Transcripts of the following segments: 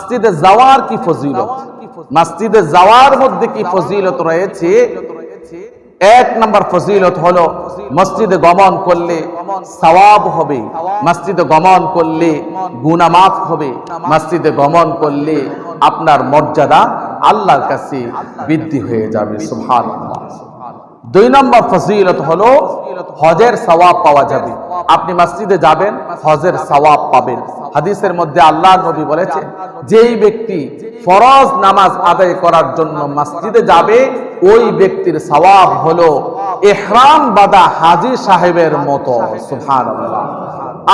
মসজিদে যাওয়ার কি ফজিলত? মসজিদে যাওয়ার মধ্যে কি ফজিলত রয়েছে? এক নম্বর ফজিলত হলো মসজিদে গমন করলে সওয়াব হবে, মসজিদে গমন করলে গুনামাফ হবে, মসজিদে গমন করলে আপনার মর্যাদা আল্লাহর কাছে বৃদ্ধি হয়ে যাবে, সুবহানাল্লাহ। দুই নম্বর ফজিলত হলো হজের সওয়াব পাওয়া যাবে। আপনি মসজিদে যাবেন, হজের সওয়াব পাবেন। হাদিসের মধ্যে আল্লাহ নবী বলেছে যেই ব্যক্তি ফরজ নামাজ আদায় করার জন্য মসজিদে যাবে, ওই ব্যক্তির সওয়াব হলো এহরাম বাদা হাজি সাহেবের মতো। সুবহানাল্লাহ।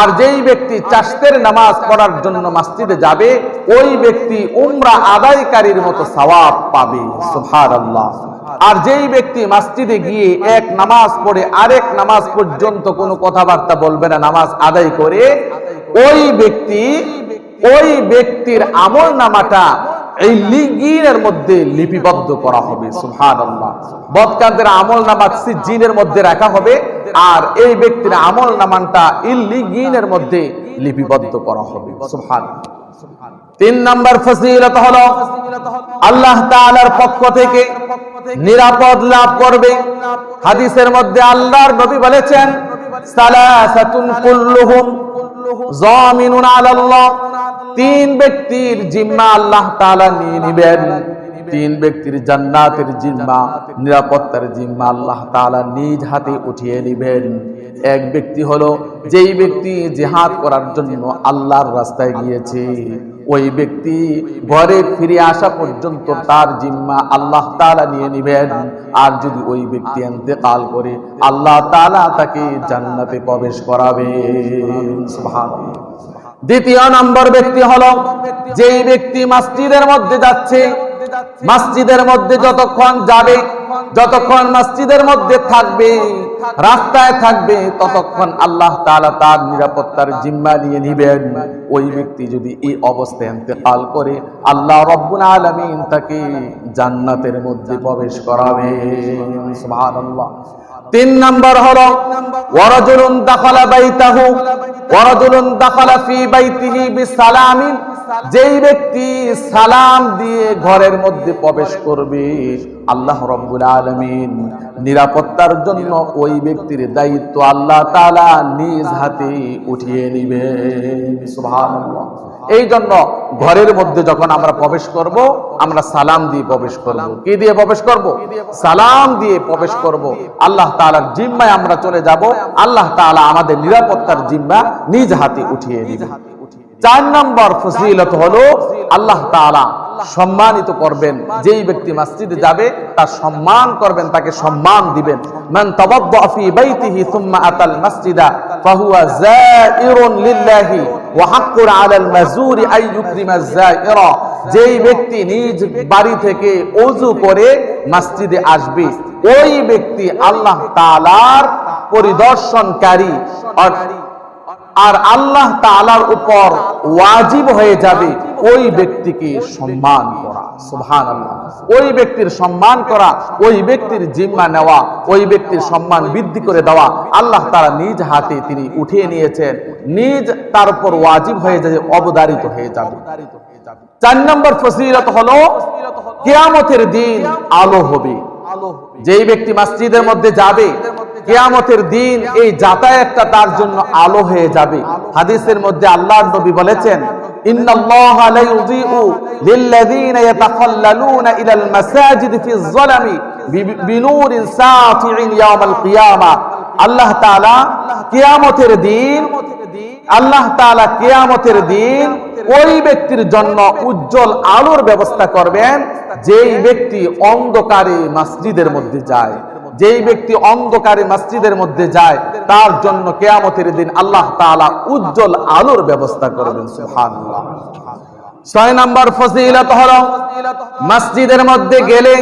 আর যেই ব্যক্তি চাষতের নামাজ পড়ার জন্য মসজিদে যাবে, ওই ব্যক্তি উমরা আদায়কারীর মতো সওয়াব পাবে। সুবহানাল্লাহ। আর যেই ব্যক্তি মসজিদে গিয়ে এক নামাজ পড়ে, আরেক নামাজ পর্যন্ত কোনো কথাবার্তা বলবে না, নামাজ আদায় করে, ওই ব্যক্তি, ওই ব্যক্তির আমল নামাটা এই লিগিনের মধ্যে লিপিবদ্ধ করা হবে সুহান বদকান্তের আমল নামা জিনের মধ্যে রাখা হবে, আর এই ব্যক্তির আমল নামানটা ইল্লিগিনের মধ্যে লিপিবদ্ধ করা হবে তিন নম্বর ফজিলত হলো, আল্লাহ তাআলার পক্ষ থেকে নিরাপদ লাভ করবে। হাদিসের মধ্যে আল্লাহর নবী বলেছেন তিন ব্যক্তির জিম্মা আল্লাহ তাআলা নিয়ে নেবেন। তিন ব্যক্তির জান্নাতের জিম্মা, নিরাপত্তার জিম্মা আল্লাহ তাআলা নিজ হাতে উঠিয়ে নেবেন। এক ব্যক্তি হলো, যেই ব্যক্তি জিহাদ করার জন্য আল্লাহর রাস্তায় গিয়েছে। ওই ব্যক্তি ঘরে ফিরে আসা পর্যন্ত তার জিম্মা আল্লাহ তাআলা নিয়ে নেবেন। আর যদি ওই ব্যক্তি ইন্তেকাল করে, আল্লাহ তাআলা তাকে জান্নাতে প্রবেশ করাবে। দ্বিতীয় নম্বর ব্যক্তি হলো, যেই ব্যক্তি মসজিদের মধ্যে যাচ্ছে, মসজিদের মধ্যে যতক্ষণ যাবে যতক্ষণ মসজিদের মধ্যে থাকবে, রাস্তায় থাকবে, ততক্ষণ আল্লাহ তাআলা তার নিরাপত্তার জিম্মা নিয়ে নিবেন। ওই ব্যক্তি যদি এই অবস্থায় ইন্তেকাল করে, আল্লাহ রব্বুল আলামিন তাকে জান্নাতের মধ্যে প্রবেশ করাবে তিন নম্বর হলো, ওয়ারাজুলুন দাখালা বাইতাহু, ওয়ারাজুলুন দাখালা ফি বাইতিহি বিসালামিন। যেই ব্যক্তি সালাম দিয়ে ঘরের মধ্যে প্রবেশ করবে, আল্লাহ রব্বুল আলামিন নিরাপত্তার জন্য ওই ব্যক্তির দায়িত্ব আল্লাহ তাআলা নিজ হাতে উঠিয়ে নেবেন সুবহানাল্লাহ। এই জন্য ঘরের মধ্যে যখন আমরা প্রবেশ করব আমরা সালাম দিয়ে প্রবেশ করব। কি দিয়ে প্রবেশ করব? সালাম দিয়ে প্রবেশ করব। আল্লাহ তালার জিম্মায় আমরা চলে যাব। আল্লাহ তালা আমাদের নিরাপত্তার জিম্মা নিজ হাতে উঠিয়ে দিবেন চার নম্বর ফজিলত হলো আল্লাহ তাআলা সম্মানিত করবেন। যেই ব্যক্তি মসজিদে যাবে, তার সম্মান করবেন, তাকে সম্মান দিবেন। মান ফি বাইতিহি সুম্মা আতাল মসজিদা, ফাহুয়া যায়িরুন লিল্লাহি ওয়া হাক্কুন আলাল আই যায়িরা যেই ব্যক্তি নিজ বাড়ি থেকে ওযু করে মসজিদে আসবে, ওই ব্যক্তি আল্লাহ তাআলার পরিদর্শনকারী। আর আল্লাহ তালার উপর ওয়াজিব হয়ে যাবে ওই ব্যক্তিকে সম্মান করা। আল্লাহ ওই ব্যক্তির সম্মান করা, ওই ব্যক্তির জিম্মা নেওয়া, ওই ব্যক্তির সম্মান বৃদ্ধি করে দেওয়া আল্লাহ তারা নিজ হাতে তিনি উঠিয়ে নিয়েছেন। নিজ তার উপর ওয়াজিব হয়ে যাবে অবদারিত হয়ে যাবে। চার নম্বর ফসিলত হলো, কেয়ামতের দিন আলো হবে। যেই ব্যক্তি মসজিদের মধ্যে যাবে কেয়ামতের দিন এই যাতায়াতটা তার জন্য আলো হয়ে যাবে। হাদিসের মধ্যে আল্লাহর নবী বলেছেন আল্লাহ আল্লাহ কিয়ামতের দিন ওই ব্যক্তির জন্য উজ্জ্বল আলোর ব্যবস্থা করবেন, যেই ব্যক্তি অন্ধকারে মসজিদের মধ্যে যায়। যেই ব্যক্তি অন্ধকারে মসজিদের মধ্যে যায়, তার জন্য কেয়ামতের দিন আল্লাহ তাআলা উজ্জ্বল আলোর ব্যবস্থা করবেন সুবহানাল্লাহ। ছয় নম্বর ফজিলত হলো, মসজিদের মধ্যে গেলে,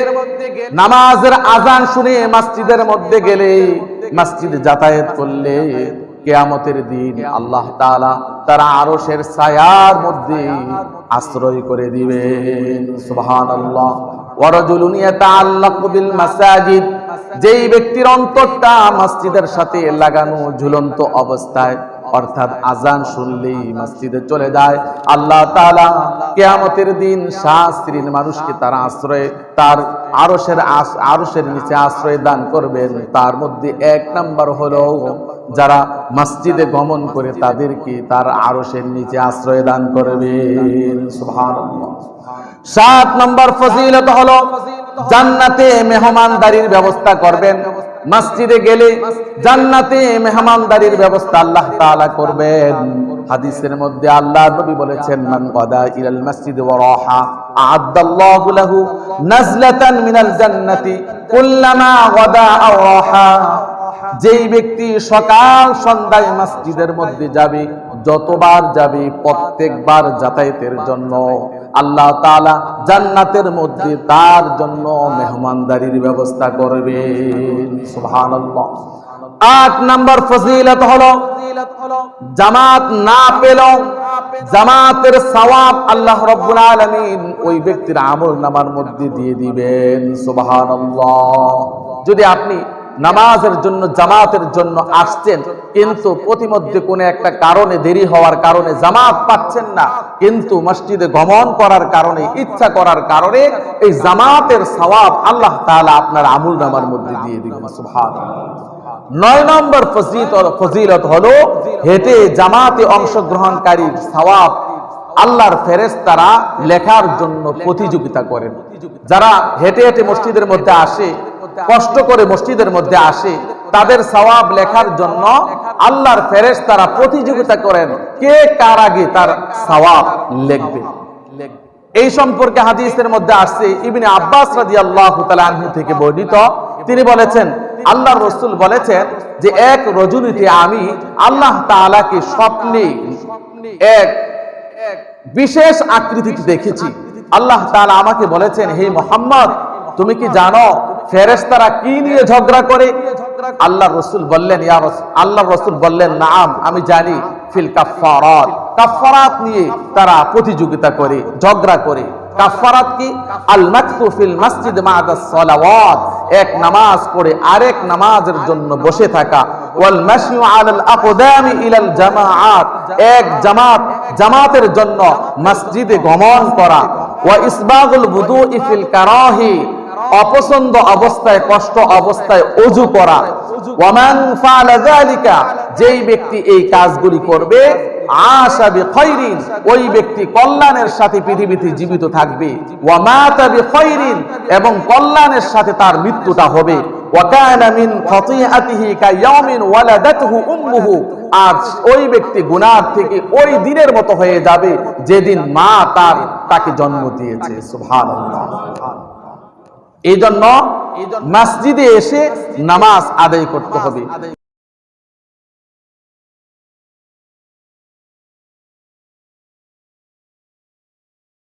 নামাজের আজান শুনে মসজিদের মধ্যে গেলে মসজিদে যাতায়াত করলে কেয়ামতের দিন আল্লাহ তাআলা তারা আরশের ছায়ার মধ্যে আশ্রয় করে দিবেন, সুবহানাল্লাহ। ওয়ারাজুলুন ইয়াতাআল্লাকু বিল মাসাজিদ যেই ব্যক্তির অন্তরটা মসজিদের সাথে লাগানো ঝুলন্ত অবস্থায় অর্থাৎ আজান শুনলেই মসজিদে চলে যায়। আল্লাহ তাআলা কিয়ামতের দিন শাস্ত্রীর মানুষকে তার আশ্রয় তার আরশের আস- আরশের নিচে আশ্রয় দান করবেন। তার মধ্যে এক নাম্বার হলো যারা মসজিদে গমন করে তাদেরকে তার আরশের নিচে আশ্রয় দান করবেন। সাত নম্বর ফজিলত হলো জান্নাতে মেহমানদারির ব্যবস্থা করবেন। মসজিদে গেলে জান্নাতে মেহমানদারির ব্যবস্থা আল্লাহ তাআলা করবেন। হাদিসের মধ্যে আল্লাহ নবী বলেছেন, মান গাদা ইলাল মসজিদ ওয়া রাহা আ'আদ্দাল্লাহু লাহু নাজলাতান মিনাল জান্নাতি কুল্লামা গাদা আও রাহা যেই ব্যক্তি সকাল সন্ধ্যায় মসজিদের মধ্যে যাবে, যতবার যাবে প্রত্যেকবার যাতায়াতের জন্য। আল্লাহ তাআলা জান্নাতের মধ্যে তার জন্য মেহমানদারির ব্যবস্থা সুবহানাল্লাহ। আট নাম্বার ফজিলত হলো, জামাত না পেল জামাতের সওয়াব আল্লাহ রাব্বুল আলামিন ওই ব্যক্তির আমল নামার মধ্যে দিয়ে দিবেন। সুবহানাল্লাহ। যদি আপনি নামাজের জন্য, জামাতের জন্য আসছেন, কিন্তু প্রতিমধ্যে কোনো একটা কারণে দেরি হওয়ার কারণে জামাত পাচ্ছেন না। কিন্তু মসজিদে গমন করার কারণে, ইচ্ছা করার কারণে এই জামাতের সওয়াব আল্লাহ তাআলা আপনার আমল নামার মধ্যে দিয়ে দিবেন, সুবহানাল্লাহ। নয় নম্বর ফজিলত হলো হেঁটে জামাতে অংশগ্রহণকারীর সওয়াব আল্লাহর ফেরেশতারা লেখার জন্য প্রতিযোগিতা করেন। যারা হেঁটে হেঁটে মসজিদের মধ্যে আসে কষ্ট করে মসজিদের মধ্যে আসে, তাদের সওয়াব লেখার জন্য আল্লাহর ফেরেশতারা প্রতিযোগিতা করেন, কে কার আগে তার সওয়াব লিখবে। এই সম্পর্কে হাদিসের মধ্যে আসছে, ইবনে আব্বাস রাদিয়াল্লাহু তাআলা আনহু থেকে বর্ণিত। তিনি বলেছেন আল্লাহ রসুল বলেছেন যে, এক রজনীতে আমি আল্লাহ তাআলাকে স্বপ্নে এক বিশেষ আকৃতিতে দেখেছি। আল্লাহ তাআলা আমাকে বলেছেন, হে মোহাম্মদ, তুমি কি জানো ফেরেশতারা কি নিয়ে ঝগড়া করে? আল্লাহ রসুল বললেন আল্লাহ রসুল বললেন, নাম, আমি জানি, ফিল কাফফারাত। কাফফারাত নিয়ে তারা প্রতিযোগিতা করে, ঝগড়া করে। কাফফারাত কি? আল ফিল মসজিদ মা'দা সালাওয়াত এক নামাজ পড়ে আরেক নামাজের জন্য বসে থাকা। ওয়াল আলাল আকদামি ইলাল জামাআত। এক জামাত, জামাতের জন্য মসজিদে গমন করা। ওয়া ইসবাগুল বুদুই ফিল কারাহি। অপছন্দ অবস্থায়, কষ্ট অবস্থায় অজু করা। ওয়ামান যেই ব্যক্তি এই কাজগুলি করবে ওই ব্যক্তি কল্যাণের সাথে পৃথিবীতে জীবিত থাকবে। এবং কল্যাণের সাথে তার মৃত্যুটা হবে। ওয়া কানা মিন খাতিআতিহি কায়াউমিন ওয়ালাদাতহু উম্মুহু, আর ওই ব্যক্তি গুনাহ থেকে ওই দিনের মতো হয়ে যাবে, যেদিন মা তার, তাকে জন্ম দিয়েছে। সুবহানাল্লাহ। এই জন্য মসজিদে এসে নামাজ আদায় করতে হবে।